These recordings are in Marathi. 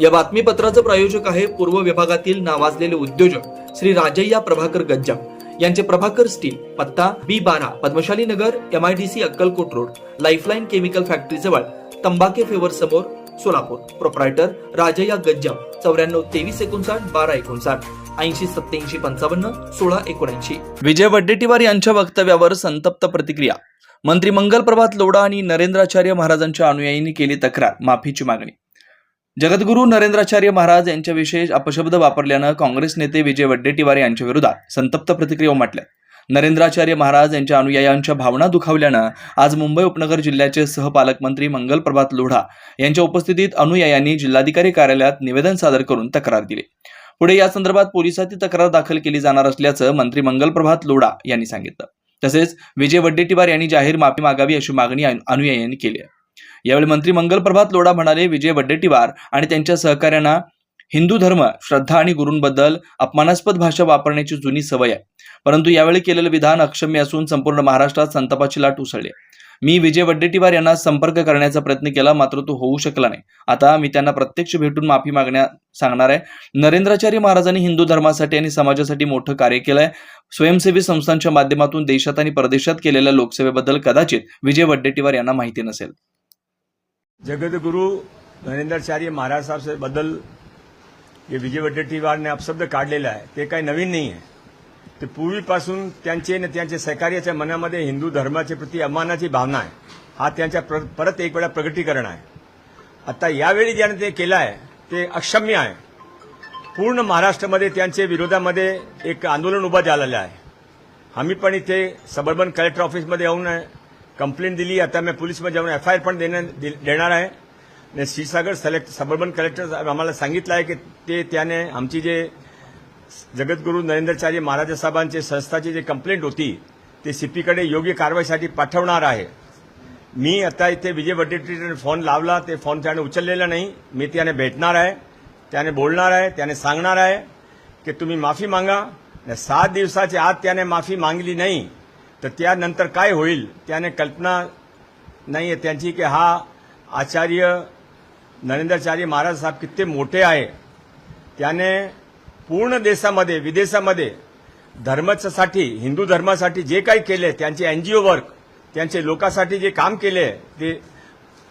या बातमीपत्राचं प्रायोजक आहे पूर्व विभागातील नावाजलेले उद्योजक श्री राजय्या प्रभाकर गज्जा यांचे प्रभाकर स्टील पत्ता बी बारा Padmashali Nagar M I D C Akkalkot road lifeline chemical factory जवळ तंबाके फेवर समोर सोलापूर. प्रोप्रायटर राजय्या गज्जा चौऱ्याण्णव तेवीस एकोणसाठ बारा एकोणसाठ ऐंशी सत्याऐंशी पंचावन्न सोळा एकोणऐंशी. विजय वड्डेटीवार यांच्या वक्तव्यावर संतप्त प्रतिक्रिया. मंत्री मंगल प्रभात लोढा आणि नरेंद्राचार्य महाराजांच्या अनुयायींनी केली तक्रार. माफीची मागणी. जगद्गुरू नरेंद्राचार्य महाराज यांच्याविषयी अपशब्द वापरल्यानं काँग्रेस नेते विजय वड्डेटीवार यांच्या विरोधात संतप्त प्रतिक्रिया उमटल्या. नरेंद्राचार्य महाराज यांच्या अनुयायांच्या भावना दुखावल्यानं आज मुंबई उपनगर जिल्ह्याचे सहपालकमंत्री मंगल प्रभात लोढा यांच्या उपस्थितीत अनुयायांनी जिल्हाधिकारी कार्यालयात निवेदन सादर करून तक्रार दिली. पुढे या संदर्भात पोलिसात तक्रार दाखल केली जाणार असल्याचं मंत्री मंगल प्रभात लोढा यांनी सांगितलं. तसेच विजय वड्डेटीवार यांनी जाहीर माफी मागावी अशी मागणी अनुयायांनी केली आहे. यावेळी मंत्री मंगल प्रभात लोढा म्हणाले विजय वड्डेटीवार आणि त्यांच्या सहकाऱ्यांना हिंदू धर्म श्रद्धा आणि गुरूंबद्दल अपमानास्पद भाषा वापरण्याची जुनी सवय आहे. परंतु यावेळी केलेलं विधान अक्षम्य असून संपूर्ण महाराष्ट्रात संतापाची लाट उसळली मी विजय वड्डेटीवार यांना संपर्क करण्याचा प्रयत्न केला मात्र तो होऊ शकला नाही. आता मी त्यांना प्रत्यक्ष भेटून माफी मागण्या सांगणार आहे. नरेंद्राचार्य महाराजांनी हिंदू धर्मासाठी आणि समाजासाठी मोठं कार्य केलंय. स्वयंसेवी संस्थांच्या माध्यमातून देशात आणि परदेशात केलेल्या लोकसेवेबद्दल कदाचित विजय वड्डेटीवार यांना माहिती नसेल. जगद्गुरु नरेंद्राचार्य महाराज साहब से जे विजय वडेट्टीवारने अपशब्द काढलेला आहे. ते काही नवीन नाही आहे ते पूर्वीपासून त्यांचे आणि त्यांच्या सहकार्याच्या मनामध्ये हिंदू धर्माच्या प्रती अमानाची भावना आहे. हा त्यांच्या प्र- परत एक वेळा प्रगटीकरण आहे. आता यावेळी ज्याने ते केलं आहे ते अक्षम्य आहे. पूर्ण महाराष्ट्रामध्ये त्यांचे विरोधामध्ये एक आंदोलन उभं झालेलं आहे. आम्ही पण इथे सबर्बन कलेक्टर ऑफिसमध्ये येऊन कंप्लेंट दिली आता मी पोलीसमध्ये जाऊन एफ आय आर पण देण्या- दे- देणार आहे. आणि श्रीसागर सलेक्ट सबर्बन कलेक्टर आम्हाला सांगितलं आहे की ते त्याने आमची जे जगद्गुरू नरेंद्रचार्य महाराज साहेबांचे संस्थाची जी कंप्लेंट होती ते सीपीकडे योग्य कारवाईसाठी पाठवणार आहे. मी आता इथे विजय वडेट्टीवारने फोन लावला ते फोन त्याने उचललेला नाही. मी त्याने भेटणार आहे. त्याने बोलणार आहे त्याने सांगणार आहे की तुम्ही माफी मागा. सात दिवसाच्या आत त्याने माफी मागली नाही. तर त्यानंतर काय होईल? त्याने कल्पना नाही आहे त्यांची की हा आचार्य नरेंद्राचार्य महाराज साहेब किती मोठे आहे. त्याने पूर्ण देशामध्ये विदेशामध्ये धर्मासाठी हिंदू धर्मासाठी जे काही केले त्यांचे एनजीओ वर्क त्यांचे लोकांसाठी जे काम केले ते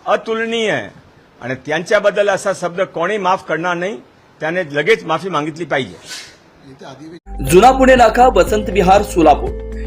अतुलनीय आहे. आणि त्यांच्याबद्दल असा शब्द कोणी माफ करणार नाही. त्याने लगेच माफी मागितली पाहिजे. जुना पुणे नाका वसंत विहार सोलापूर.